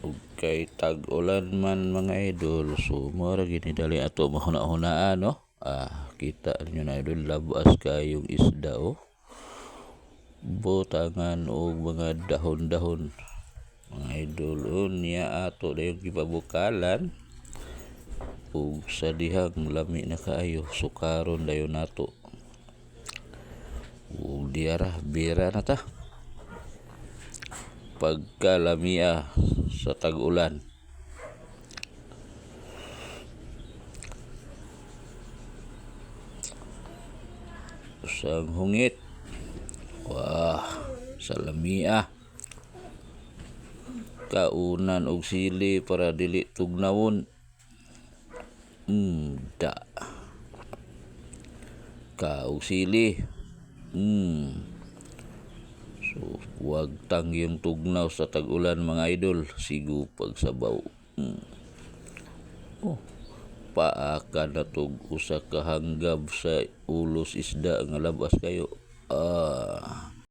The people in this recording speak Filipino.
ug kay tag-ulan man mga idol. So mura gini dali ato mahuna-hunaan no ah kita niyo na idol labas kayong isda oh. Butangan og mga dahon-dahon. Mga idol oh niya ato dayon gipabukalan ug sa dihang lami na kaayo sukaron dayon nato. Ug diara bira na ta. Pagkalamia sa tag-ulan. Usang hungit. Wah sa lamia. Kaunan og sili para dili tugnawon. Mm, da ka og sili. Mm. So wag tangyong tugnaw sa tag-ulan mga idol. Sigo pagsabaw. Mm. oh paaka na tog usa ka hanggab sa ulos isda nga labas kayo. Ah